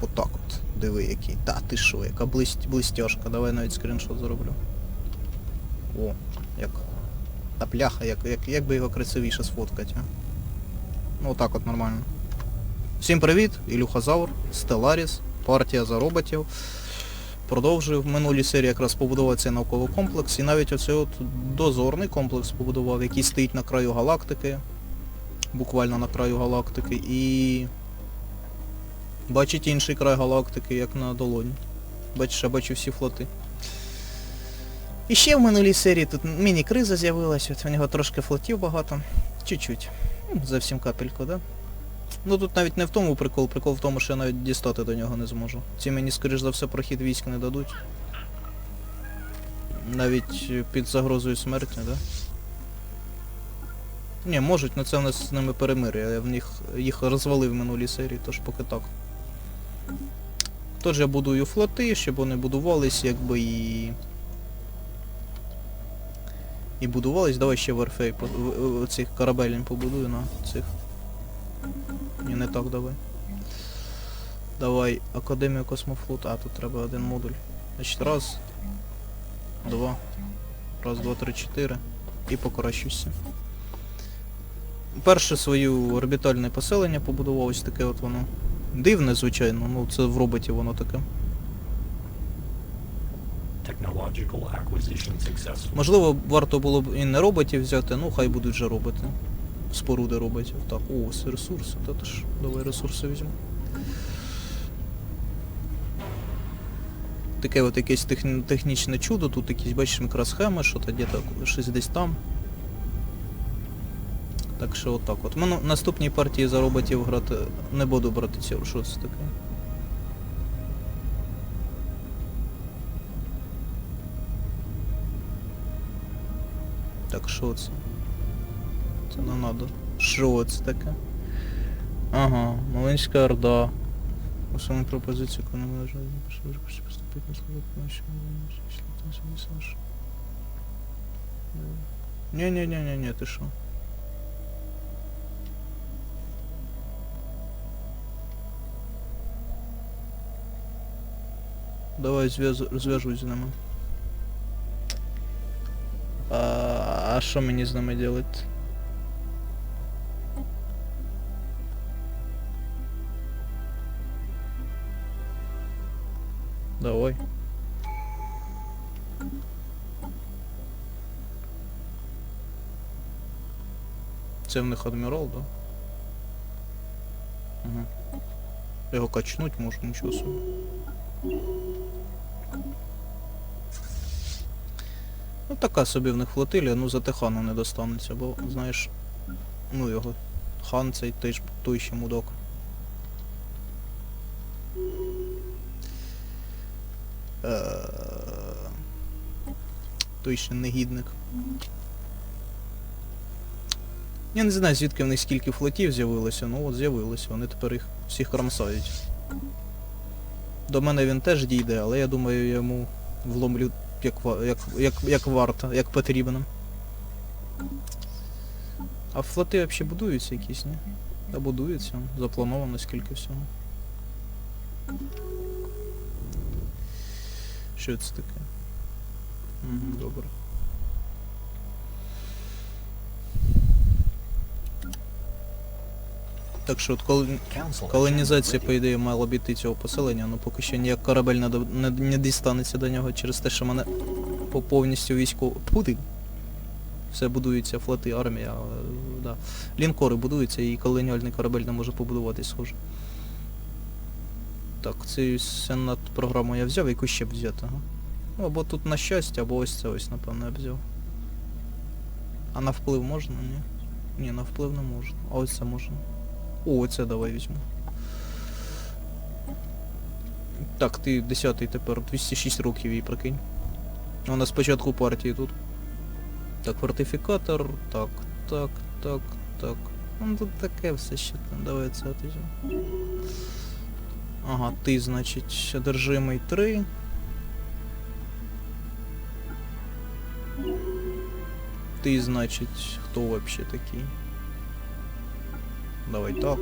Отак от. Диви який. Та ти що, яка блист... блистяшка. Давай навіть скріншот зроблю. О, як. Та пляха, як, як, як би його красивіше сфоткати, а? Ну отак от нормально. Всім привіт, Ілюха Завр, Стеларіс, партія за роботів. Продовжую. В минулій серії якраз побудував цей науковий комплекс і навіть оцей от дозорний комплекс побудував, який стоїть на краю галактики. Буквально на краю галактики. І бачить інший край галактики, як на долоні. Бачиш, я бачу всі флоти. І ще в минулій серії тут міні-криза з'явилася, от у нього трошки флотів багато. Чуть-чуть. Ну, Зовсім капельку, да? Ну тут навіть не в тому прикол, прикол в тому, що я навіть дістати до нього не зможу. Ці мені, скоріш за все, прохід військ не дадуть. Навіть під загрозою смерті, да? Ні, можуть, але це в нас з ними перемир'я. Я в них їх розвалив в минулій серії, тож поки так. Тож я будую флоти, щоб вони будувались, якби і. І будувались. Давай ще верфей по... цих корабелів побудую на цих. Ні, не так давай. Давай Академію космофлот. А, тут треба один модуль. Значить, раз, два, раз, два, три, чотири. І покращуйся. Перше свою орбітальне поселення побудував ось таке от воно. Дивне, звичайно, ну це в роботі воно таке. Можливо, варто було б і не роботів взяти, ну хай будуть же роботи. Споруди роботів. Так, о, це ресурси, та ж давай ресурси візьму. Таке от якесь техні- технічне чудо, тут якісь, бачиш, мікросхеми, що то де-то щось десь там. Так що отак от. Ми наступній партії за роботів грати не буду брати ці. Що це таке? Так, що це? Це не надо. Що це таке? Ага, Малинська Орда. Основна пропозиція, яку не може поступити на службу помощи. Не-не-не-не-не, ти що? Давай зв'яз- зв'яжусь з ними. А, а що мені з ними делать? Давай. Це в них адмірал, да? Ага. Його качнуть можна, нічого собі. Ну така собі в них флотилія, ну за Техану не достанеться, бо, знаєш, ну його. Хан цей теж той ще мудок. Е, Той ще негідник. Я не знаю звідки в них скільки флотів з'явилося, ну от з'явилося, вони тепер їх всіх кромсають. До мене він теж дійде, але я думаю, йому вломлю як, як, як, як варто, як потрібно. А флоти взагалі будуються якісь, ні? Та будуються, заплановано скільки всього. Що це таке? Угу, добре. Так що от Колонізація, по ідеї, мала обійти цього поселення, але поки що ніяк корабель не, не, не дістанеться до нього через те, що мене по повністю військово... Пути! Все будується, флоти, армія, е, да. Лінкори будуються і колоніальний корабель не може побудуватись, схоже. Так, цю сенат програму я взяв, яку ще б взяти, ага. Ну, або тут на щастя, або ось це ось, напевно, я б взяв. А на вплив можна, ні? Ні, на вплив не можна. А ось це можна. О, оце давай візьму. Так, ти 10-й тепер, 206 років їй прикинь. Вона спочатку партії тут. Так, фортифікатор, так, так, так, так. Ну тут таке все ще там. Давай це візьму. Ага, ти, значить, одержимий 3. Ти, значить, хто вообще такий? Давай так.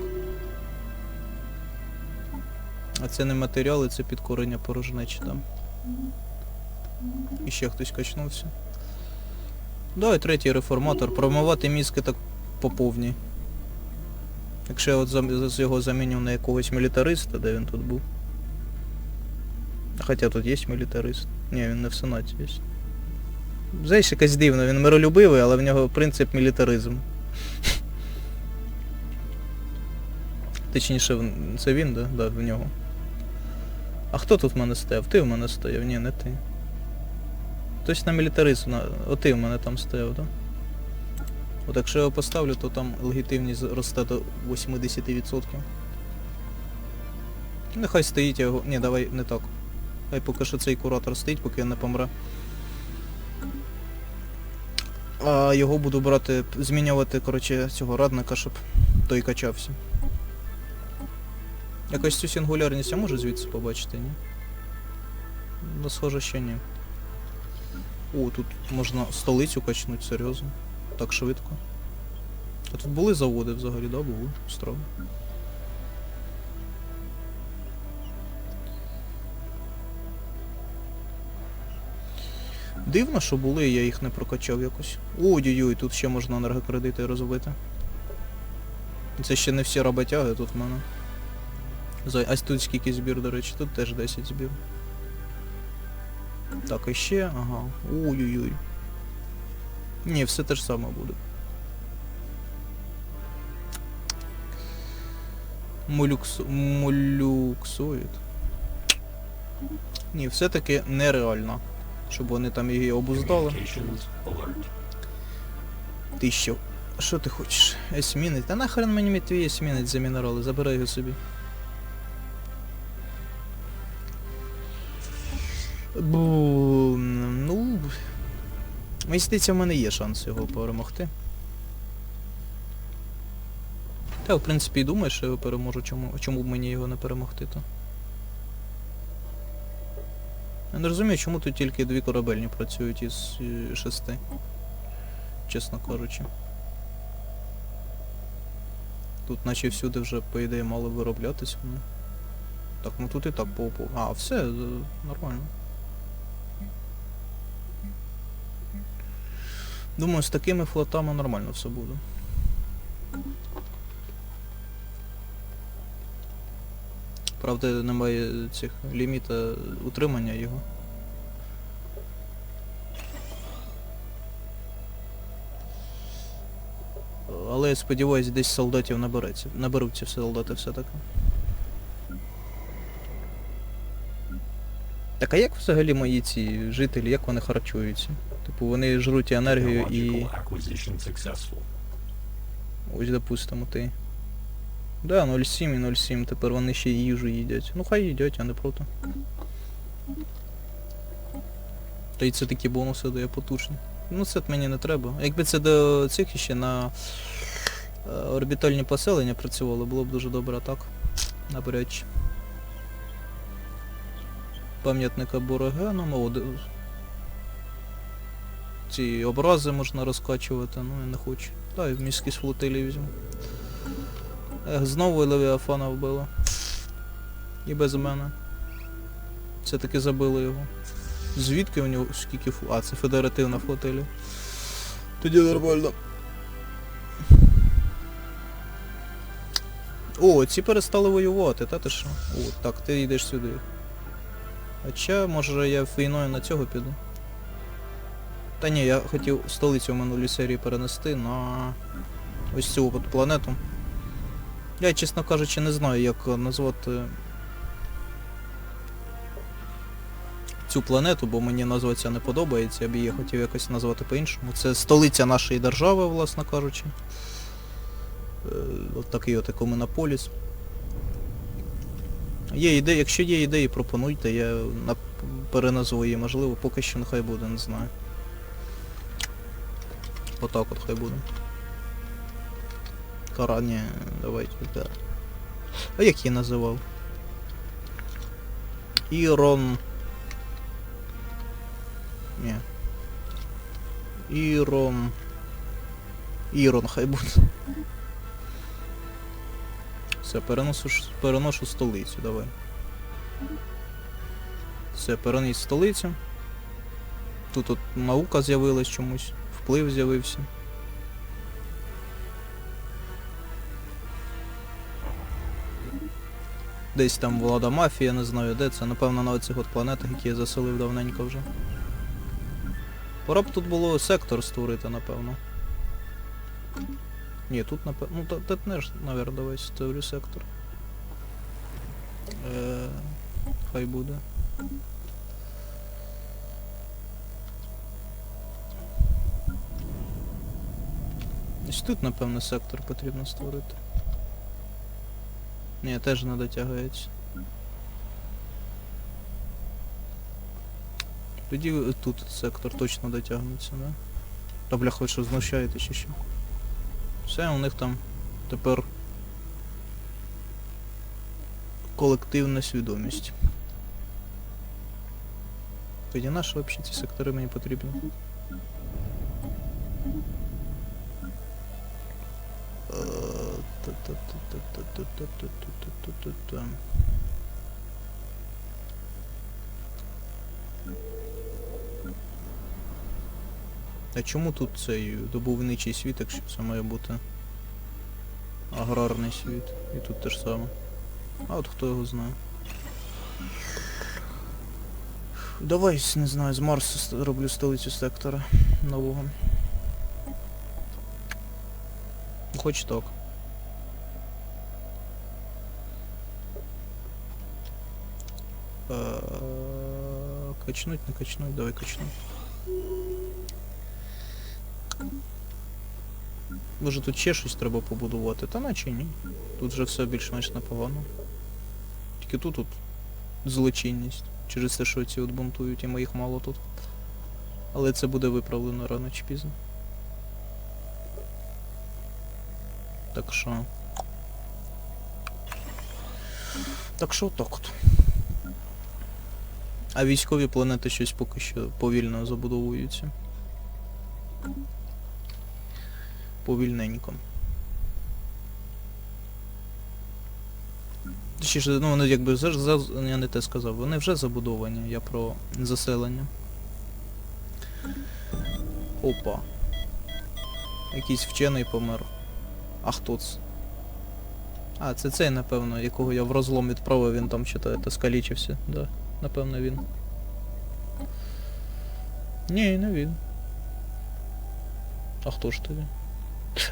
А це не матеріали, це підкорення порожнечі там. І ще хтось качнувся. Да, і третій реформатор. Промивати мізки так по повній. Якщо я от його заміню на якогось мілітариста, де він тут був. Хоча тут є мілітарист. Ні, він не в сенаті є. Знаєш, якось дивно, він миролюбивий, але в нього принцип мілітаризм. Точніше, це він, да? Да, в нього. А хто тут в мене стояв? Ти в мене стояв? Ні, не ти. Хтось на мілітаризм, на... о ти в мене там стояв, так? От якщо я його поставлю, то там легітимність росте до 80%. Нехай стоїть його. Ні, давай не так. Хай поки що цей куратор стоїть, поки я не помре. А його буду брати, змінювати, коротше, цього радника, щоб той качався. Якось цю сингулярність я можу звідси побачити, ні? Ну, схоже, ще ні. О, тут можна столицю качнути, серйозно. Так швидко. А тут були заводи взагалі, да, були. Странно. Дивно, що були, я їх не прокачав якось. Ой-ой-ой, тут ще можна енергокредити розбити. Це ще не всі роботяги тут в мене. За- А тут скільки збір, до речі, тут теж 10 збір. Так, і ще, ага. Ой-ой-ой. Ні, все те ж саме буде. Молюкс... Молюксують. Ні, все-таки нереально. Щоб вони там її обуздали. Ти що? Що ти хочеш? Есмінець? Та нахрен мені твій есмінець за мінерали, забирай його собі. Бу... Ну. Мені здається, в мене є шанс його перемогти. Та, в принципі, і думаю, що я його переможу, чому, чому б мені його не перемогти то. Я не розумію, чому тут тільки дві корабельні працюють із е, шести. Чесно кажучи. Тут наче всюди вже, по ідеї, мало вироблятись вони. Так, ну тут і так по. А, все, е, нормально. Думаю, з такими флотами нормально все буде. Правда, немає цих ліміта утримання його. Але я сподіваюся, десь солдатів набереться. Наберуться солдати все-таки. Так а як взагалі мої ці жителі, як вони харчуються? Типу вони жруть і енергію і. Ось допустимо ти. Да, 0,7 і 0,7, тепер вони ще й їжу їдять. Ну хай їдять, я не проти. Та й це такі бонуси дає потужні. Ну це мені не треба. Якби це до цих іще на е, орбітальні поселення працювало, було б дуже добре, а так. Навряд чи. Пам'ятник аборигенам, ці образи можна розкачувати, ну я не хочу. Дай в міські з флотилії візьму. Ех, знову Левіафана вбило. І без мене. Все-таки забили його. Звідки у нього скільки фу... А, це федеративна флотилія. Тоді нормально. О, ці перестали воювати, та ти що? О, так, ти йдеш сюди. Хоча, може я війною на цього піду. Та ні, я хотів столицю в минулій серії перенести на ось цю от планету. Я, чесно кажучи, не знаю, як назвати цю планету, бо мені назва ця не подобається, я б її хотів якось назвати по-іншому. Це столиця нашої держави, власне кажучи. Е, От такий от екомонополіс. Є ідеї, якщо є ідеї, пропонуйте, я на... переназву її, можливо, поки що нехай буде, не знаю. Отак от хай буде. Кара, ні, давайте, да. А як її називав? Ірон. Ні. Ірон. Ірон хай буде. Все, переношу, переношу столицю, давай. Все, переніс столицю. Тут от наука з'явилась чомусь, вплив з'явився. Десь там влада мафія, не знаю де це, напевно на оцих от планетах, які я заселив давненько вже. Пора б тут було сектор створити, напевно. Ні, тут напевно. Ну не ж, навірно, давай створю сектор. Е, хай буде. Ось тут, напевно, сектор потрібно створити. Ні, теж не дотягується. Тоді тут сектор точно дотягнеться, да? Та бля, що знущаєте чи що? Все, у них там тепер колективна свідомість. Тоді наші взагалі ці сектори мені потрібні. Е, та-та-та-та-та-та-та-та-та-та-та. А чому тут цей добувничий світ, якщо це має бути аграрний світ? І тут те ж саме. А от хто його знає. Давай, не знаю, з Марсу роблю столицю сектора нового. Хоч так. Е, Качнуть, не качнуть, давай качнуть. Може тут ще щось треба побудувати, та наче ні. Тут вже все більш-менш непогано. Тільки тут от злочинність. Через те, що ці от бунтують, і моїх мало тут. Але це буде виправлено рано чи пізно. Так що. Так що так от. А військові планети щось поки що повільно забудовуються. Повільненько. Точніше, ну вони якби за, я не те сказав, вони вже забудовані, я про заселення. Опа. Якийсь вчений помер. А хто це? А, це цей, напевно, якого я в розлом відправив, він там читає, скалічився, да. Напевно він. Ні, не він. А хто ж тоді?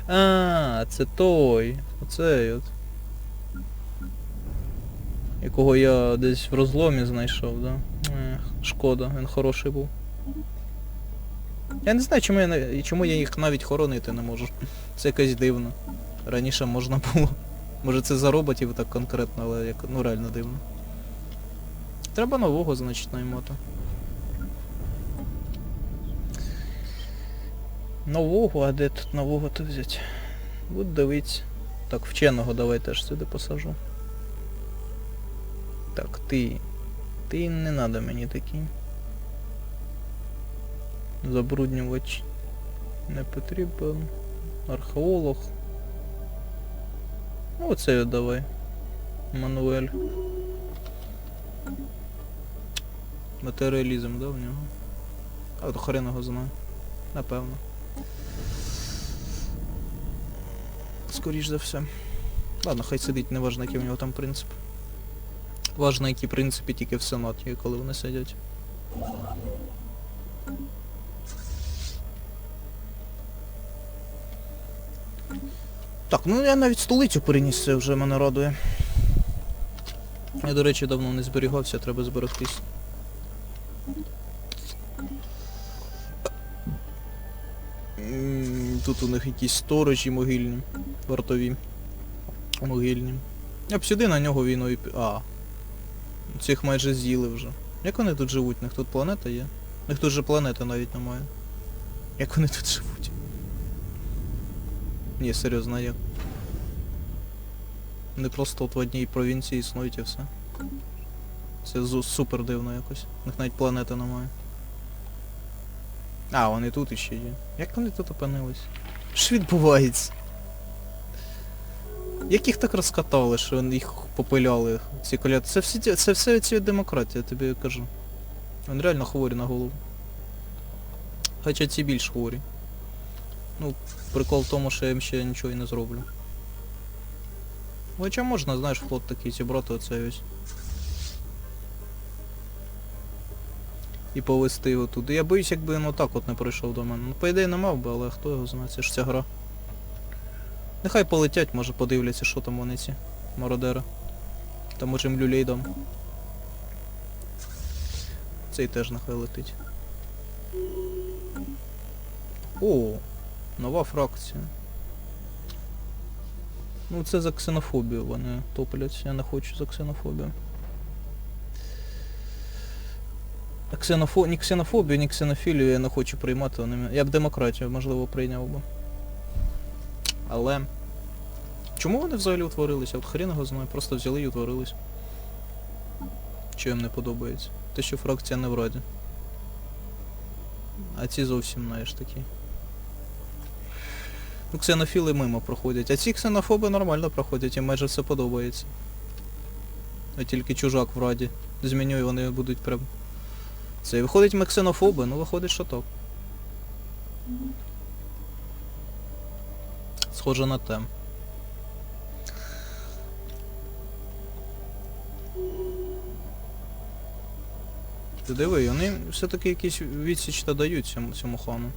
А, це той. Оцей от. Якого я десь в розломі знайшов, да? Ех, шкода, він хороший був. Я не знаю, чому я, чому я їх навіть хоронити не можу. Це якось дивно. Раніше можна було. Може це за роботів так конкретно, але як, ну реально дивно. Треба нового, значить, наймати. Нового, а де тут нового то взяти? Буду дивитися. Так, вченого давай теж сюди посажу. Так, ти. Ти не надо мені такий. Забруднювач не потрібен. Археолог. Ну оце давай. Мануель. Матеріалізм, да, в нього? А от хрен його знає. Напевно. Скоріш за все. Ладно, хай сидить, не важно, який у нього там принцип. Важно, які принципи тільки в сенаті, коли вони сидять. Так, ну я навіть столицю переніс, це вже мене радує. Я, до речі, давно не зберігався, треба зберегтись. Тут у них якісь сторожі могильні, вартові. Могильні. Я б сюди на нього війною пі- А. Цих майже з'їли вже. Як вони тут живуть? У них тут планета є? У них тут же планети навіть немає. Як вони тут живуть? Ні, серйозно, як? Вони просто от в одній провінції існують і все. Це супер дивно якось. У них навіть планети немає. А, вони тут іще є. Як вони тут опинились? Що відбувається? Як їх так розкатали, що їх попиляли ці коляди. Це всі це все ці демократія, я тобі кажу. Він реально хворі на голову. Хоча ці більш хворі. Ну, прикол в тому, що я їм ще нічого і не зроблю. Хоча можна, знаєш, флот такий зібрати оцей ось. І повести його туди. Я боюсь, якби він отак от не прийшов до мене. Ну, по ідеї не мав би, але хто його знає, це ж ця гра. Нехай полетять, може подивляться, що там вони ці мародери. Та може їм люлей дам. Цей теж нехай летить. О, нова фракція. Ну це за ксенофобію вони топлять. Я не хочу за ксенофобію. Ксенофо... Ні ксенофобію, ні ксенофілію я не хочу приймати. Вони... Я б демократію, можливо, прийняв би. Але. Чому вони взагалі утворилися? От хрен його знає, просто взяли і утворились. Що їм не подобається? Те, що фракція не в раді. А ці зовсім знаєш такі. Ну, ксенофіли мимо проходять, а ці ксенофоби нормально проходять, їм майже все подобається. А тільки чужак в раді. Зміню вони будуть прям. Це виходить ми ксенофоби, ну виходить, що так. Схоже на те. Ти диви, вони все-таки якісь відсіч та дають цьому, цьому хану.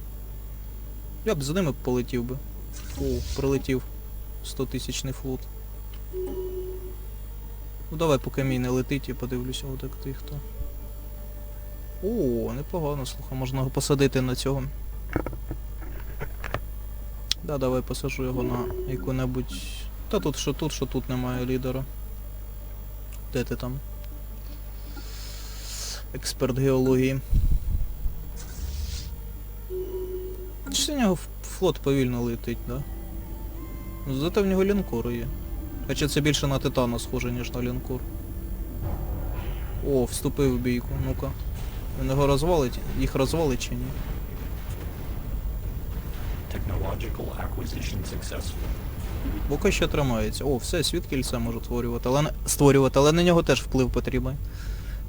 Я б за ними полетів би. О, прилетів 100 тисячний флот. Ну давай, поки мій не летить, я подивлюся, от як ти хто. О, непогано, слухай, можна його посадити на цього. Да, давай посажу його на яку-небудь. Та тут що тут, що тут немає лідера. Де ти там? Експерт геології. Чи в нього флот повільно летить, да? Зате в нього лінкор є. Хоча це більше на титана схоже, ніж на лінкор. О, вступив в бійку, ну-ка. Він його розвалить? Їх розвалить чи ні? Поки що тримається. О, все, світ кільця можу створювати, але створювати, але на нього теж вплив потрібен.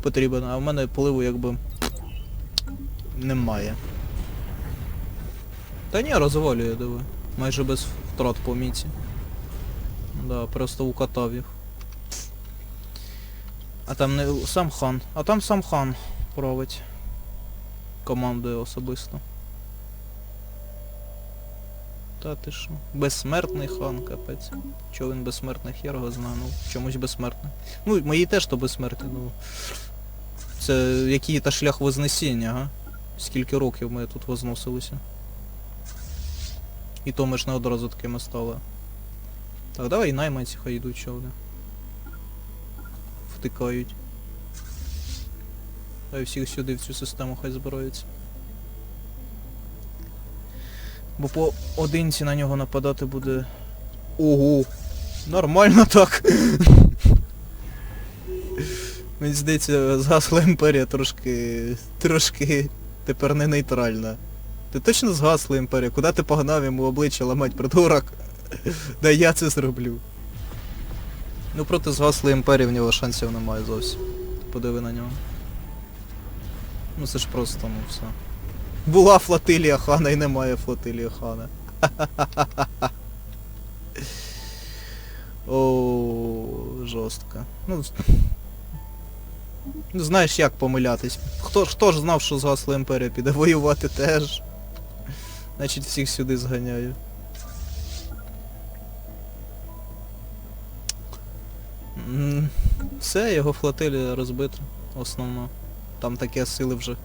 Потрібен, а в мене впливу якби немає. Та ні, розвалює, диви. Майже без втрат по міці. Да, просто укатав їх. А там не сам хан. А там сам хан править. Командує особисто. Та ти що? Безсмертний хан, капець. Чого він безсмертний, хер його знає, ну чомусь безсмертний. Ну, мої теж то безсмертні, ну. Це який то шлях вознесіння, га? Скільки років ми тут возносилися. І то ми ж не одразу такими стали. Так, давай найманці хай йдуть, що вони. Втикають. Хай всіх сюди в цю систему хай збираються. Бо по одинці на нього нападати буде. Ого! Нормально так. Мені здається, згасла імперія трошки. трошки тепер не нейтральна. Ти точно згасла імперія? Куди ти погнав йому обличчя ламать, придурок? Да я це зроблю. Ну проти згаслої імперії в нього шансів немає зовсім. Подиви на нього. Ну це ж просто, ну все. Була флотилія хана і немає флотилії хана. О, жорстко. Ну, ну, знаєш як помилятись. Хто, хто ж знав, що згасла імперія піде воювати теж. Значить всіх сюди зганяю. Все, його флотилія розбита. Основно. Там такі сили вже.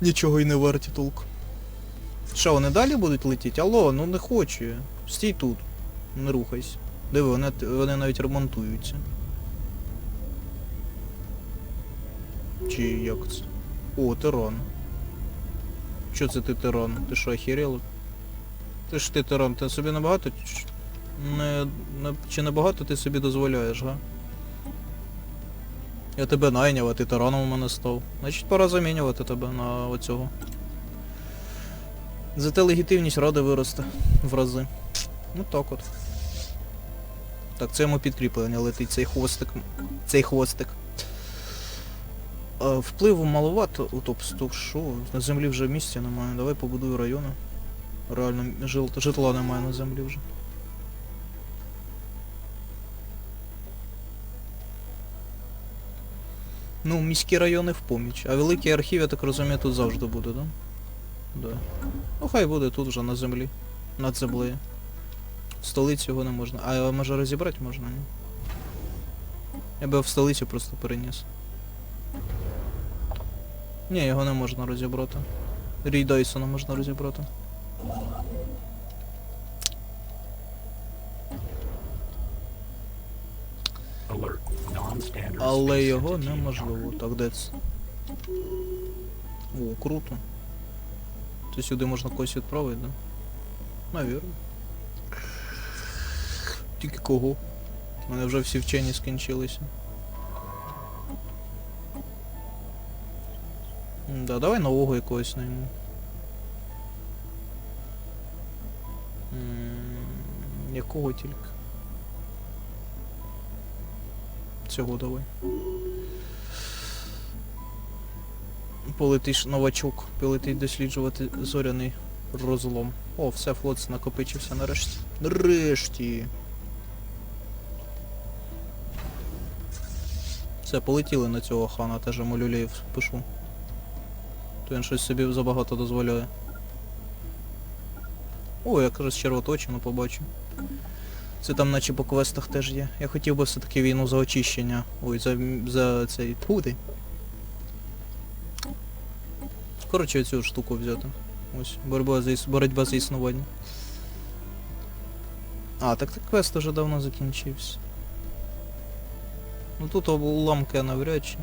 Нічого й не варті толк. Що, вони далі будуть летіти? Алло, ну не хочу. Стій тут. Не рухайся. Диви, вони, вони навіть ремонтуються. Чи як це? О, тиран. Що це ти тиран? Ти що, охерел? Ти ж ти тиран, ти собі набагато... Не, не, чи небагато ти собі дозволяєш, га? Я тебе найняв, а ти тираном у мене став. Значить пора замінювати тебе на оцього. Зате легітимність ради виросте в рази. Ну так от. Так, це йому підкріплення летить, цей хвостик. Цей хвостик. Впливу маловато. О, топ, стоп, що? На землі вже місця немає. Давай побудую райони. Реально, житла немає на землі вже. Ну, міські райони в поміч. А великий архів, я так розумію, тут завжди буде, да? Да. Ну хай буде тут вже на землі. Над землею. В столицю його не можна. А може розібрати можна, ні? Я би в столицю просто переніс. Ні, його не можна розібрати. Рій Дайсона можна розібрати. Але його неможливо. Так, де це? О, круто. То сюди можна когось відправити, да? Навірно. Тільки кого? У мене вже всі вчені скінчилися. Да, давай нового якогось найму. Якого тільки? Цього давай. Полетиш новачок, полетить досліджувати зоряний розлом. О, все, флот накопичився нарешті. Нарешті. Все, полетіли на цього хана, теж йому люлеїв пишу. То він щось собі забагато дозволяє. О, якраз червоточину побачу. Це там наче по квестах теж є. Я хотів би все-таки війну за очищення. Ой, за, за цей туди. Коротше, цю штуку взяти. Ось, боротьба за, боротьба за існування. А, так так квест уже давно закінчився. Ну тут уламки навряд чи.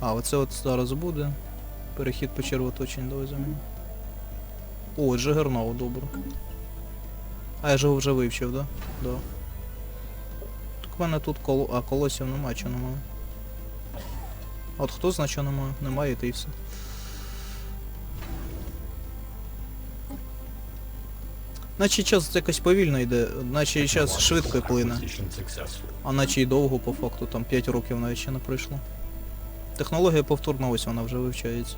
А, оце от зараз буде. Перехід по червоточині давай заміню. О, Джигернау, добре. А я ж його вже вивчив, да? Да. Так в мене тут коло... А, колосів немає, чого немає. От хто знає, що немає? Немає, та і все. Наче час якось повільно йде, наче час швидко плине. А наче і довго по факту, там 5 років навіть ще не пройшло. Технологія повторна ось вона вже вивчається.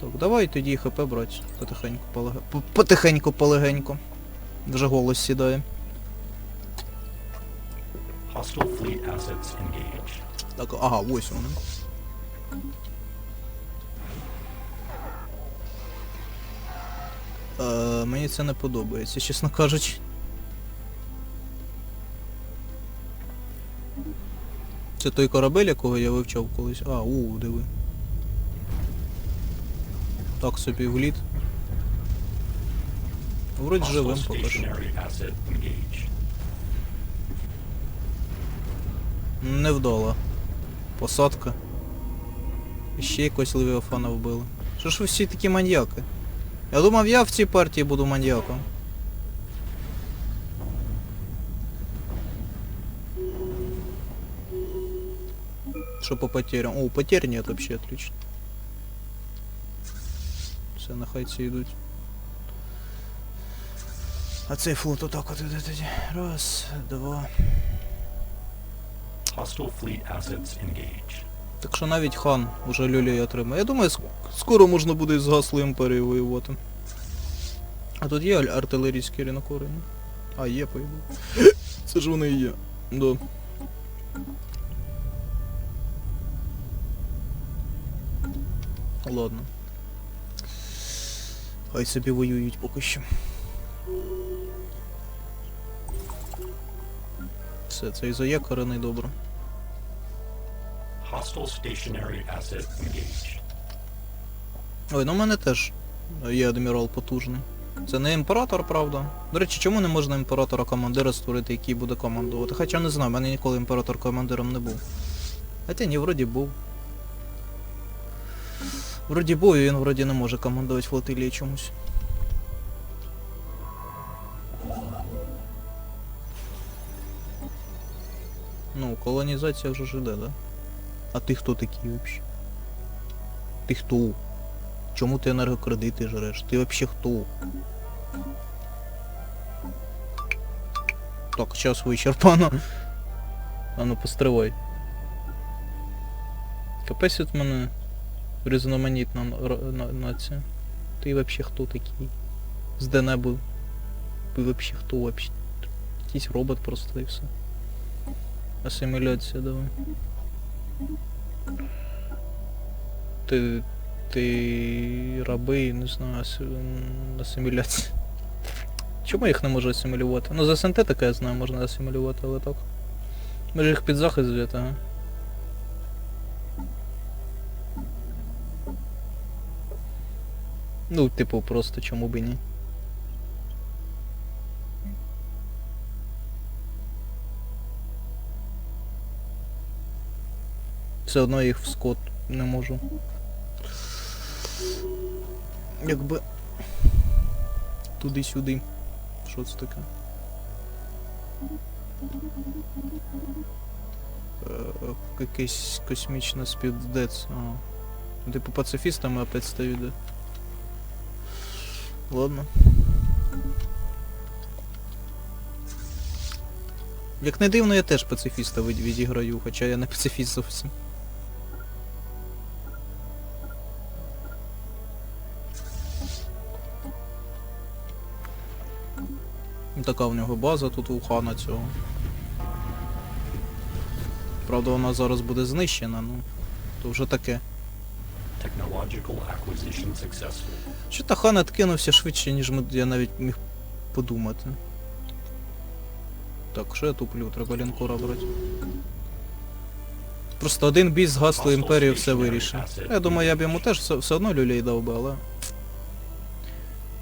Так, давай тоді ХП брати. Потихеньку, полег... Потихеньку, полегеньку. Вже голос сідає. Hostile fleet assets engaged. Так, ага, ось вони. Е, мені це не подобається, чесно кажучи. Це той корабель, якого я вивчав колись. А, у, диви. Так собі вліт. Вроді живим поки що. Невдала. Посадка. І ще якось Левіафана вбили. Що ж ви всі такі маньяки? Я думав, я в цій партії буду маньяком. Что по потерям? О, потерь нет вообще, отлично. Все, на хайці йдуть. А цей флот отак от іде тоді. Раз, два. Hostile fleet assets engaged. Так що навіть хан уже люлей отримає. Я думаю, скоро можна буде із гаслою імперією воювати. А тут є артилерійські рінокори, ні? А, є, по ідеї. Це ж вони і є. Да. Ладно. Хай собі воюють поки що. Все, це і заякорений добре. Ой, ну в мене теж є адмірал потужний. Це не імператор, правда. До речі, чому не можна імператора командира створити, який буде командувати? Хоча не знаю, в мене ніколи імператор командиром не був. Хоча ні, вроді був. Вроді і він вроді не може командувати флотилією чомусь. Ну, колонізація вже ж да? А ти хто такий взагалі? Ти хто? Чому ти енергокредити жреш? Ти взагалі хто? Так, час вичерпано. А ну постривай. Капець от мене різноманітна нація. Ти вообще хто такий? З де був? Ви вообще хто вообще? Якийсь робот просто і все. Асиміляція, давай. Ти. Ти раби, не знаю, аси- асиміляція. Чому їх не можу асимілювати? Ну за синтетика я знаю, можна асимілювати, але так. Може їх під захист взяти, ага. Ну, типу, просто чому б і ні. Все одно їх в скот не можу. Якби. Туди-сюди. Що це таке? Е, Якийсь космічний співдець. Типу пацифістами опять стаю, да? Ладно. Як не дивно, я теж пацифіста відіграю, хоча я не пацифіст зовсім. Така в нього база тут у хана цього. Правда, вона зараз буде знищена, ну. То вже таке. Що та хан откинувся швидше, ніж ми, я навіть міг подумати. Так, що я туплю? Треба лінкора брати. Просто один бій з гасло імперії все вирішив. Я думаю, я б йому теж все, все одно люлей дав би, але.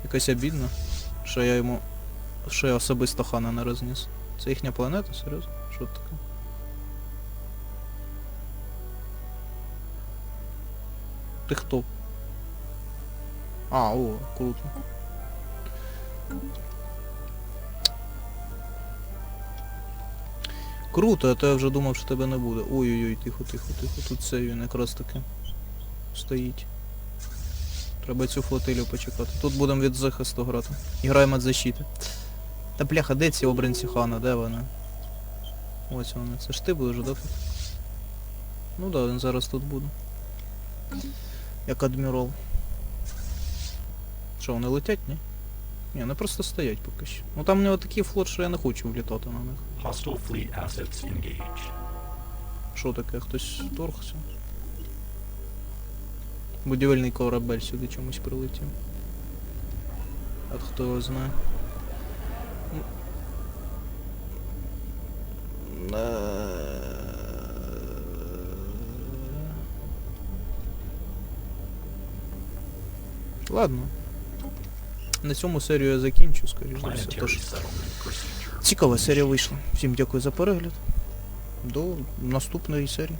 Якось обідно, що я йому. що я особисто хана не розніс. Це їхня планета, серйозно? Що таке? Ти хто? А, о, круто. Круто, а то я вже думав, що тебе не буде. Ой-ой-ой, тихо, тихо, тихо. Тут це він якраз таки стоїть. Треба цю флотилю почекати. Тут будемо від захисту грати. Граємо від защити. Та бляха, де ці обранці хана, де вони? Ось вони. Це ж ти будеш, да? Ну да, він зараз тут буде. Як адмірал. Що, вони летять, ні? Ні, вони просто стоять поки що. Ну там у нього такий флот, що я не хочу влітати на них. Hostile fleet assets engaged. Що таке? Хтось торгся? Будівельний корабель сюди чомусь прилетів. От хто його знає. М. Ладно. На цьому серію я закінчу, скоріш за все. Тож, цікава серія вийшла. Всім дякую за перегляд. До наступної серії.